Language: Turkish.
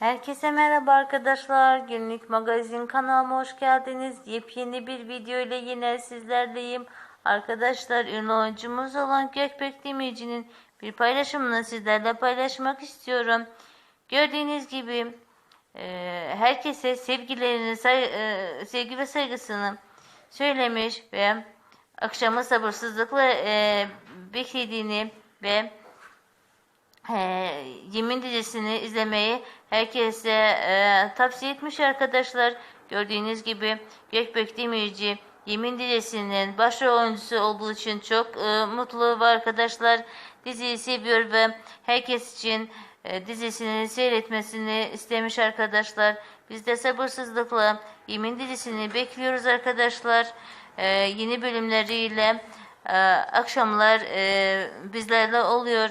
Herkese merhaba arkadaşlar. Günlük magazin kanalıma hoş geldiniz. Yepyeni bir video ile yine sizlerleyim. Arkadaşlar ünlü oyuncumuz olan Gökbek Demirci'nin bir paylaşımını sizlerle paylaşmak istiyorum. Gördüğünüz gibi e, herkese sevgilerini, e, sevgi ve saygısını söylemiş ve akşamı sabırsızlıkla e, beklediğini ve Yemin dizisini izlemeyi herkese e, tavsiye etmiş arkadaşlar. Gördüğünüz gibi Gökbek Demirci Yemin dizisinin başrol oyuncusu olduğu için çok e, mutlu ve arkadaşlar diziyi seviyor ve herkes için e, dizisini seyretmesini istemiş arkadaşlar. Biz de sabırsızlıkla Yemin dizisini bekliyoruz arkadaşlar. E, yeni bölümleriyle e, akşamlar e, bizlerle oluyor.